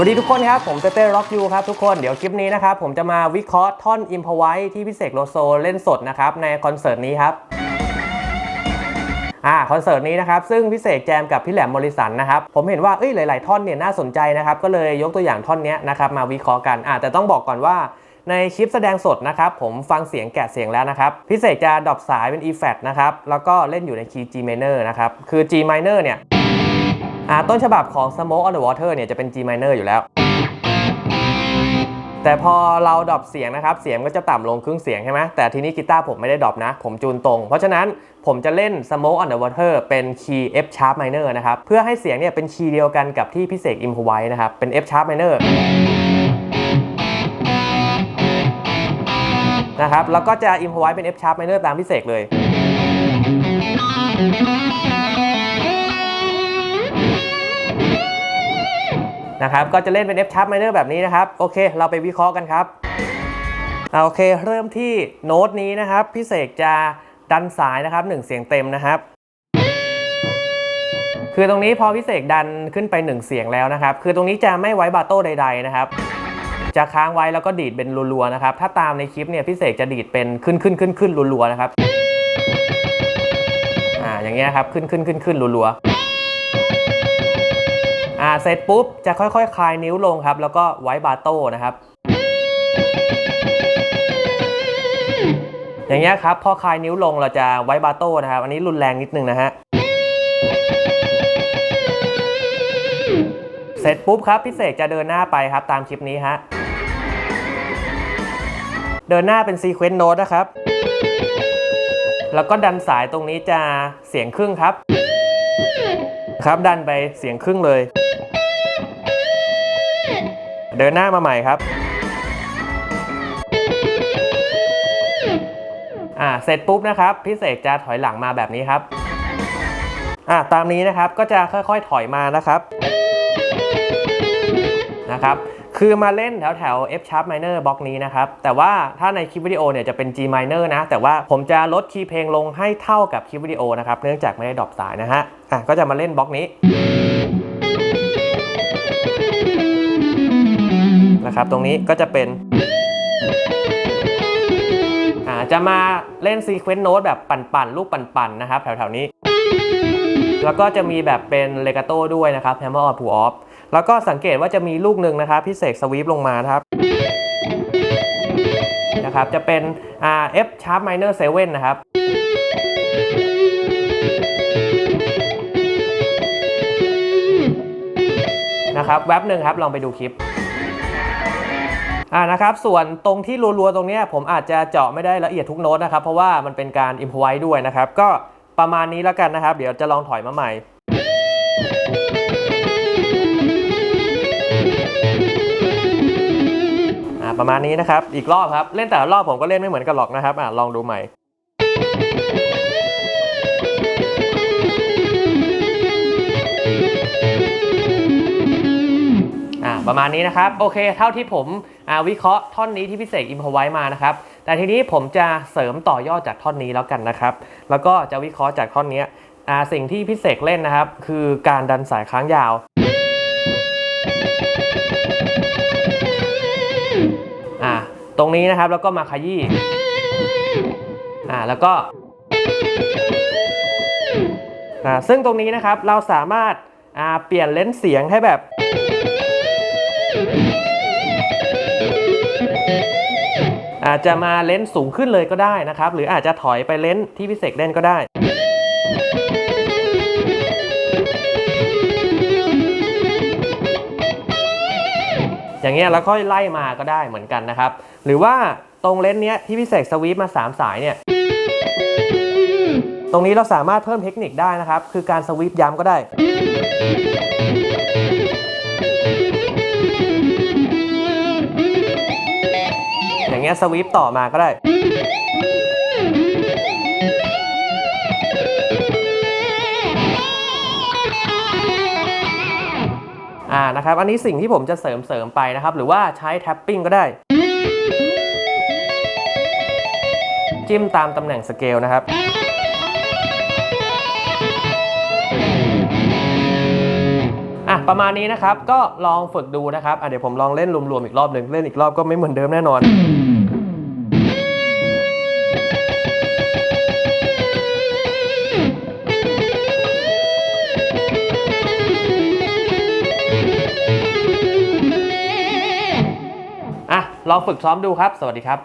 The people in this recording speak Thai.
สวัสดีทุกคนครับ ผมเต้เต้ร็อกยูครับทุกคนเดี๋ยวคลิปนี้นะครับ ผมจะมาวิเคราะห์ท่อนอิมพอไว้ที่พี่เสกโลโซเล่นสดนะครับ ในคอนเสิร์ตนี้ครับอ่าคอนเสิร์ตนี้นะครับ ซึ่งพี่เสกแจมกับพี่แหลมมอริสันนะครับ ผมเห็นว่าเอ้ยหลาย ๆ ท่อนเนี่ยน่าสนใจนะครับ ก็เลยยกตัวอย่างท่อนนี้นะครับมาวิเคราะห์กันอ่าแต่ต้องบอกก่อนว่าในคลิปแสดงสดนะครับผมฟังเสียงแกะเสียงแล้วนะครับพี่เสกจะดรอปสายเป็น e f a t นะครับแล้วก็เล่นอยู่ในคีย์ G minor นะครับคือ G minor เนี่ย อ่าต้นฉบับของ Smoke on the Water เนี่ยจะเป็น G minor อยู่แล้ว แต่พอเราดรอปเสียงนะครับ เสียงก็จะต่ำลงครึ่งเสียงใช่ไหมแต่ทีนี้กีตาร์ผมไม่ได้ดรอปนะ ผมจูนตรง เพราะฉะนั้นผมจะเล่น Smoke on the Water เป็นคีย์ F sharp minor นะครับ เพื่อให้เสียงเนี่ยเป็นคีย์เดียวกันกับที่พี่เสกอิมพไว้นะครับ เป็น F sharp minor นะครับ แล้วก็จะอิมพไว้เป็น F sharp minor ตามพี่เสกเลย นะครับ ก็จะเล่นเป็น F sharp minor แบบนี้นะครับ โอเค เราไปวิเคราะห์กันครับโอเค เริ่มที่โน้ตนี้นะครับ พี่เสกจะดันสายนะครับ1เสียงเต็มนะครับ คือตรงนี้พอพี่เสกดันขึ้นไป 1 เสียงแล้วนะครับ คือตรงนี้จะไม่ไว้บาโต้ใด ๆ นะครับ จะค้างไว้แล้วก็ดีดเป็นรัวๆนะครับ ถ้าตามในคลิปเนี่ยพี่เสกจะดีดเป็นขึ้นขึ้นขึ้นขึ้นรัวๆนะครับ อ่า อย่างเงี้ยครับ ขึ้นขึ้นขึ้นขึ้นรัวๆ อ่าเสร็จปุ๊บจะค่อยๆคลายนิ้วลงครับ แล้วก็ไว้บาโต้นะครับ อย่างเงี้ยครับพอคลายนิ้วลงเราจะไว้บาโต้นะครับ อันนี้รุนแรงนิดนึงนะฮะเสร็จปุ๊บครับพี่เสกจะเดินหน้าไปครับตามคลิปนี้ฮะ เดินหน้าเป็นซีเควนต์โน้ตนะครับ แล้วก็ดันสายตรงนี้จะเสียงครึ่งครับ ครับดันไปเสียงครึ่งเลย เดินหน้ามาใหม่ครับอ่าเสร็จปุ๊บนะครับพี่เสกจะถอยหลังมาแบบนี้ครับอ่าตามนี้นะครับก็จะค่อยๆถอยมานะครับนะครับ คือมาเล่นแถวแถว F sharp minor บล็อกนี้นะครับ แต่ว่าถ้าในคลิปวิดีโอเนี่ยจะเป็น G minor นะ แต่ว่าผมจะลดคีย์เพลงลงให้เท่ากับคลิปวิดีโอนะครับ เนื่องจากไม่ได้ดรอปสายนะฮะ อะ ก็จะมาเล่นบล็อกนี้นะครับ ตรงนี้ก็จะเป็นอ่าจะมาเล่นซีเควนต์โน้ตแบบปั่นๆ ลูกปั่นๆ นะครับ แถวๆนี้ แล้วก็จะมีแบบเป็นเลกาโต้ด้วยนะครับ Hammer on pull off แล้วก็สังเกตว่าจะมีลูกหนึ่งนะครับพิเศษสวีปลงมาครับนะครับจะเป็นอ่า F sharp minor 7นะครับนะครับแว็บหนึ่งครับลองไปดูคลิปอ่านะครับส่วนตรงที่รัวๆ ตรงเนี้ยผมอาจจะเจาะไม่ได้ละเอียดทุกโน้ตนะครับ เพราะว่ามันเป็นการอิมพไว้ด้วยนะครับ ก็ประมาณนี้แล้วกันนะครับ เดี๋ยวจะลองถอยมาใหม่ ประมาณนี้นะครับ อีกรอบครับ เล่นแต่ละรอบผมก็เล่นไม่เหมือนกันหรอกนะครับอ่าลองดูใหม่อ่าประมาณนี้นะครับ โอเค เท่าที่ผมอ่าวิเคราะห์ท่อนนี้ที่พิเศษอิมพอไว้มานะครับ แต่ทีนี้ผมจะเสริมต่อยอดจากท่อนนี้แล้วกันนะครับ แล้วก็จะวิเคราะห์จากท่อนนี้อ่าสิ่งที่พิเศษเล่นนะครับ คือการดันสายค้างยาว ตรงนี้นะครับแล้วก็มาขยี้อ่าแล้วก็อ่าซึ่งตรงนี้นะครับเราสามารถอ่าเปลี่ยนเลนส์เสียงให้แบบ อาจจะมาเลนส์สูงขึ้นเลยก็ได้นะครับ หรืออาจจะถอยไปเลนส์ที่พิเศษเล่นก็ได้ อย่างเงี้ยแล้วค่อยไล่มาก็ได้เหมือนกันนะครับ หรือว่าตรงเลนส์เนี้ยที่พิเศษสวีปมา 3 สายเนี่ยตรงนี้เราสามารถเพิ่มเทคนิคได้นะครับ คือการสวีปย้ำก็ได้ อย่างเงี้ยสวีปต่อมาก็ได้ อ่านะครับอันนี้สิ่งที่ผมจะเสริมเสริมไปนะครับ หรือว่าใช้แท็บปิ้งก็ได้ จิ้มตามตำแหน่งสเกลนะครับอะประมาณนี้นะครับก็ลองฝึกดูนะครับอะเดี๋ยวผมลองเล่นรวมๆอีกรอบหนึ่งเล่นอีกรอบก็ไม่เหมือนเดิมแน่นอน ลองฝึกซ้อมดูครับ สวัสดีครับ